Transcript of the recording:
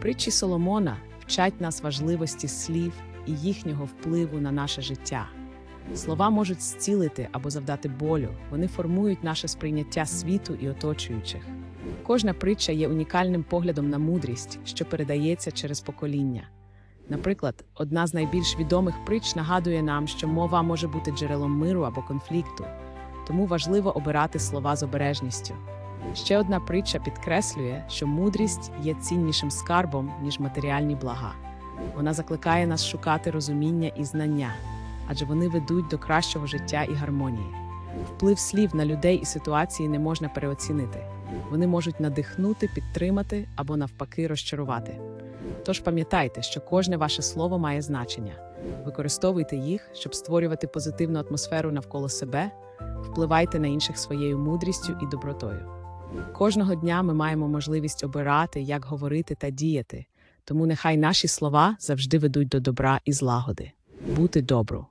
Притчі Соломона вчать нас важливості слів і їхнього впливу на наше життя. Слова можуть зцілити або завдати болю, вони формують наше сприйняття світу і оточуючих. Кожна притча є унікальним поглядом на мудрість, що передається через покоління. Наприклад, одна з найбільш відомих притч нагадує нам, що мова може бути джерелом миру або конфлікту, тому важливо обирати слова з обережністю. Ще одна притча підкреслює, що мудрість є ціннішим скарбом, ніж матеріальні блага. Вона закликає нас шукати розуміння і знання, адже вони ведуть до кращого життя і гармонії. Вплив слів на людей і ситуації не можна переоцінити. Вони можуть надихнути, підтримати або навпаки розчарувати. Тож пам'ятайте, що кожне ваше слово має значення. Використовуйте їх, щоб створювати позитивну атмосферу навколо себе, впливайте на інших своєю мудрістю і добротою. Кожного дня ми маємо можливість обирати, як говорити та діяти, тому нехай наші слова завжди ведуть до добра і злагоди. Бути добру.